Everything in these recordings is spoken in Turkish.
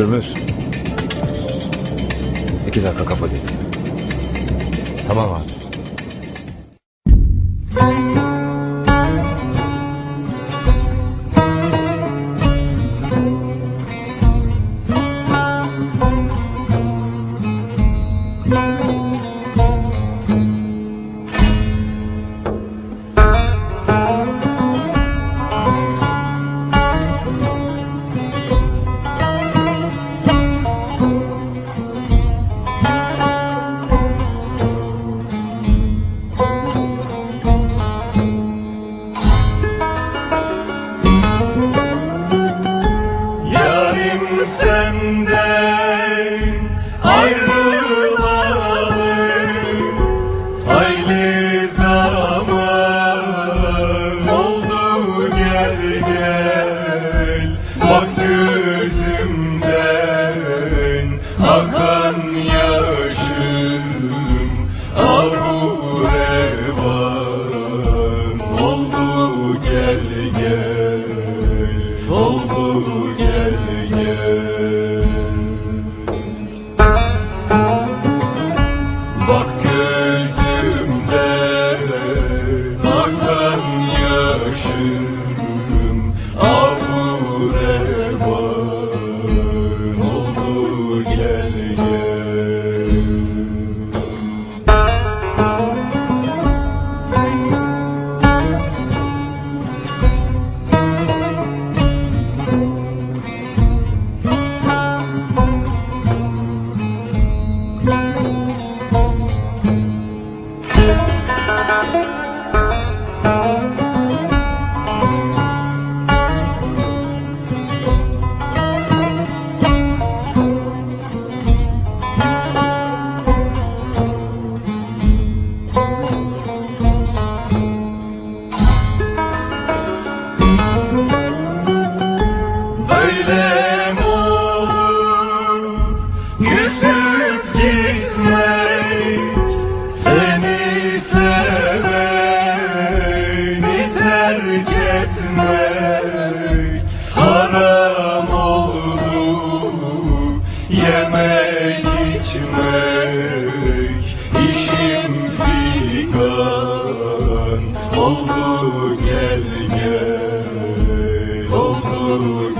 Hürmüz. İki dakika kafa dinle. Tamam abi. Gel Bak gözümden akan yaşım. Al bu revan oldu gel gel Oldu gel gel. Bak gözümden akan yaşım Böyle mi olur gitmek Seni seveni terk etmek. Haram oldu yemek içmek. İşim figan oldu gel Oldu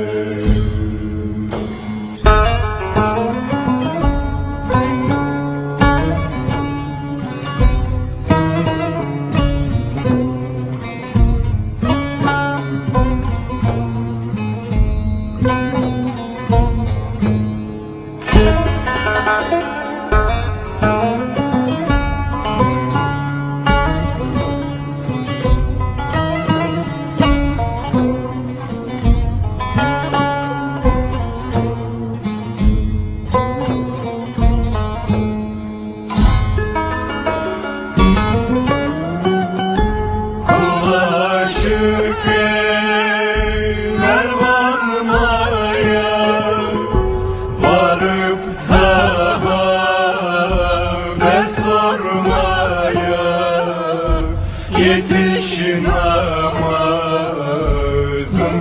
Yetişin namazım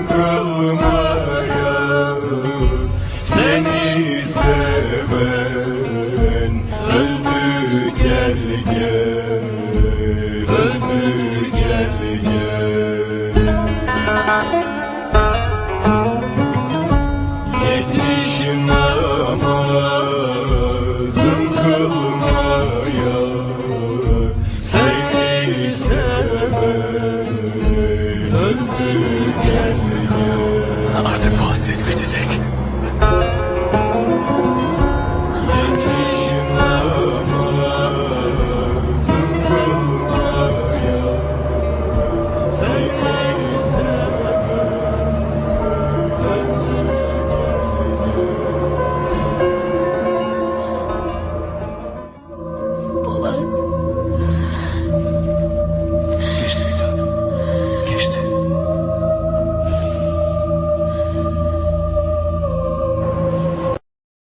kılmaya Seni seven öldü gel Öldü gel. Yetişin to God.